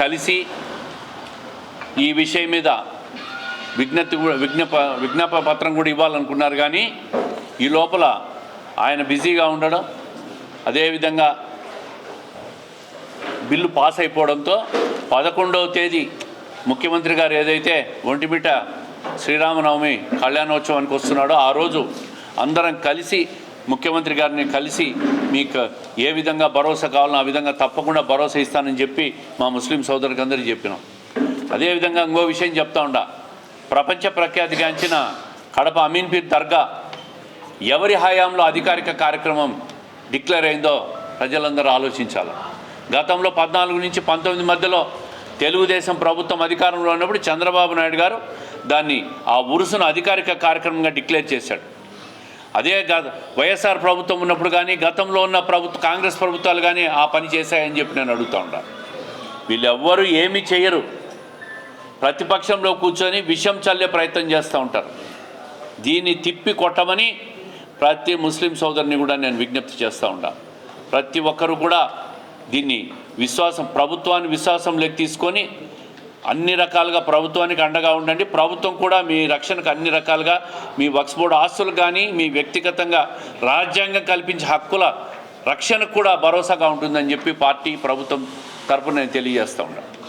కలిసి ఈ విషయం మీద విజ్ఞప్తి కూడా విజ్ఞప విజ్ఞాప పత్రం కూడా ఇవ్వాలనుకున్నారు కానీ ఈ లోపల ఆయన బిజీగా ఉండడం అదేవిధంగా బిల్లు పాస్ అయిపోవడంతో పదకొండవ తేదీ ముఖ్యమంత్రి గారు ఏదైతే ఒంటిమిట శ్రీరామనవమి కళ్యాణోత్సవానికి వస్తున్నాడో ఆ రోజు అందరం కలిసి ముఖ్యమంత్రి గారిని కలిసి మీకు ఏ విధంగా భరోసా కావాలో ఆ విధంగా తప్పకుండా భరోసా ఇస్తానని చెప్పి మా ముస్లిం సోదరులకు అందరికీ చెప్పినాం. అదేవిధంగా ఇంకో విషయం చెప్తా ఉండా. ప్రపంచ ప్రఖ్యాతిగాంచిన కడప అమీన్పీర్ దర్గా ఎవరి హయాంలో అధికారిక కార్యక్రమం డిక్లేర్ అయిందో ప్రజలందరూ ఆలోచించాలి. గతంలో పద్నాలుగు నుంచి పంతొమ్మిది మధ్యలో తెలుగుదేశం ప్రభుత్వం అధికారంలో ఉన్నప్పుడు చంద్రబాబు నాయుడు గారు దాన్ని ఆ ఉరుసును అధికారిక కార్యక్రమంగా డిక్లేర్ చేశాడు. అదే వైఎస్ఆర్ ప్రభుత్వం ఉన్నప్పుడు కానీ గతంలో ఉన్న ప్రభుత్వ కాంగ్రెస్ ప్రభుత్వాలు కానీ ఆ పని చేశాయని చెప్పి నేను అడుగుతా ఉంటాను వీళ్ళెవ్వరూ ఏమీ చేయరు. ప్రతిపక్షంలో కూర్చొని విషం చల్లే ప్రయత్నం చేస్తూ ఉంటారు. దీన్ని తిప్పి కొట్టమని ప్రతి ముస్లిం సోదరుని కూడా నేను విజ్ఞప్తి చేస్తూ ఉంటా ప్రతి ఒక్కరు కూడా దీన్ని విశ్వాసం ప్రభుత్వాన్ని విశ్వాసంలోకి తీసుకొని అన్ని రకాలుగా ప్రభుత్వానికి అండగా ఉండండి. ప్రభుత్వం కూడా మీ రక్షణకు అన్ని రకాలుగా మీ వక్స్ బోర్డు ఆస్తులు కానీ మీ వ్యక్తిగతంగా రాజ్యాంగం కల్పించే హక్కుల రక్షణకు కూడా భరోసాగా ఉంటుందని చెప్పి పార్టీ ప్రభుత్వం తరపున నేను తెలియజేస్తూ ఉన్నాను.